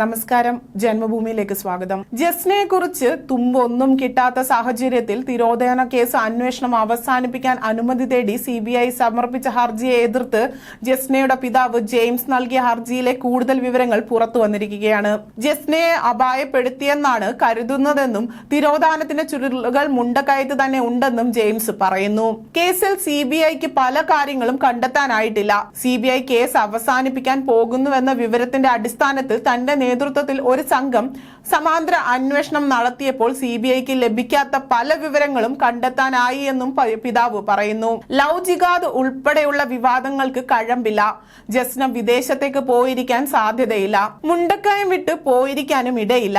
നമസ്കാരം. ജന്മഭൂമിയിലേക്ക് സ്വാഗതം. ജസ്നയെ കുറിച്ച് തുമ്പൊന്നും കിട്ടാത്ത സാഹചര്യത്തിൽ തിരോധന കേസ് അന്വേഷണം അവസാനിപ്പിക്കാൻ അനുമതി തേടി സി ബി ഐ സമർപ്പിച്ച ഹർജിയെ എതിർത്ത് ജസ്നയുടെ പിതാവ് ജെയിംസ് നൽകിയ ഹർജിയിലെ കൂടുതൽ വിവരങ്ങൾ പുറത്തു വന്നിരിക്കുകയാണ്. ജസ്നയെ അപായപ്പെടുത്തിയെന്നാണ് കരുതുന്നതെന്നും തിരോധാനത്തിന്റെ ചുരുളുകൾ മുണ്ടക്കയത്ത് തന്നെ ഉണ്ടെന്നും ജെയിംസ് പറയുന്നു. കേസിൽ സി ബി ഐക്ക് പല കാര്യങ്ങളും കണ്ടെത്താനായിട്ടില്ല. സി ബി ഐ കേസ് അവസാനിപ്പിക്കാൻ പോകുന്നുവെന്ന വിവരത്തിന്റെ അടിസ്ഥാനത്തിൽ തന്റെ നേതൃത്വത്തിൽ ഒരു സംഘം സമാന്തര അന്വേഷണം നടത്തിയപ്പോൾ സി ബി ഐക്ക് ലഭിക്കാത്ത പല വിവരങ്ങളും കണ്ടെത്താനായി എന്നും പിതാവ് പറയുന്നു. ലവ് ജിഗാദ് ഉൾപ്പെടെയുള്ള വിവാദങ്ങൾക്ക് കഴമ്പില്ല. ജസ്ന വിദേശത്തേക്ക് പോയിരിക്കാൻ സാധ്യതയില്ല. മുണ്ടക്കയം വിട്ട് പോയിരിക്കാനും ഇടയില്ല.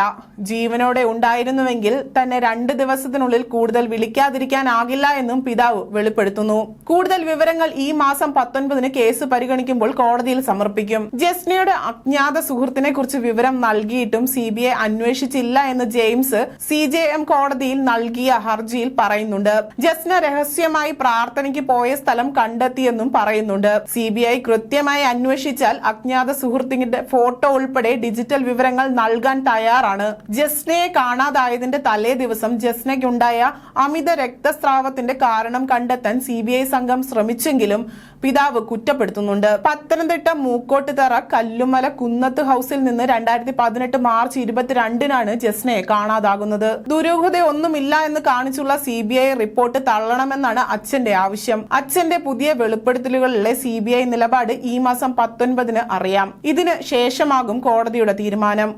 ജീവനോടെ ഉണ്ടായിരുന്നുവെങ്കിൽ തന്നെ രണ്ട് ദിവസത്തിനുള്ളിൽ കൂടുതൽ വിളിക്കാതിരിക്കാനാകില്ല എന്നും പിതാവ് വെളിപ്പെടുത്തുന്നു. കൂടുതൽ വിവരങ്ങൾ ഈ മാസം പത്തൊൻപതിന് കേസ് പരിഗണിക്കുമ്പോൾ കോടതിയിൽ സമർപ്പിക്കും. ജസ്നയുടെ അജ്ഞാത സുഹൃത്തിനെ കുറിച്ച് വിവരം നൽകിയിട്ടും സി ബി ഐ അന്വേഷിച്ചില്ല എന്ന് ജെയിംസ് സി ജെ എം കോടതിയിൽ നൽകിയ ഹർജിയിൽ പറയുന്നുണ്ട്. ജസ്ന രഹസ്യമായി പ്രാർത്ഥനയ്ക്ക് പോയ സ്ഥലം കണ്ടെത്തിയെന്നും പറയുന്നുണ്ട്. സി ബി ഐ കൃത്യമായി അന്വേഷിച്ചാൽ അജ്ഞാത സുഹൃത്തിന്റെ ഫോട്ടോ ഉൾപ്പെടെ ഡിജിറ്റൽ വിവരങ്ങൾ നൽകാൻ തയ്യാറാണ്. ജസ്നയെ കാണാതായതിന്റെ തലേ ദിവസം ജസ്നയ്ക്കുണ്ടായ അമിത രക്തസ്രാവത്തിന്റെ കാരണം കണ്ടെത്താൻ സി ബി ഐ സംഘം ശ്രമിച്ചെങ്കിലും പിതാവ് കുറ്റപ്പെടുത്തുന്നുണ്ട്. പത്തനംതിട്ട മൂക്കോട്ടുതറ കല്ലുമല കുന്നത്ത് ഹൌസിൽ നിന്ന് രണ്ടായിരത്തി പതിനെട്ട് മാർച്ച് ഇരുപത്തിരണ്ടിനാണ് ജസ്നയെ കാണാതാകുന്നത്. ദുരൂഹതയൊന്നുമില്ല എന്ന് കാണിച്ചുള്ള സി ബി ഐ റിപ്പോർട്ട് തള്ളണമെന്നാണ് അച്ഛന്റെ ആവശ്യം. അച്ഛന്റെ പുതിയ വെളിപ്പെടുത്തലുകളിലെ സി ബി ഐ നിലപാട് ഈ മാസം പത്തൊൻപതിന് അറിയാം. ഇതിന് ശേഷമാകും കോടതിയുടെ തീരുമാനം.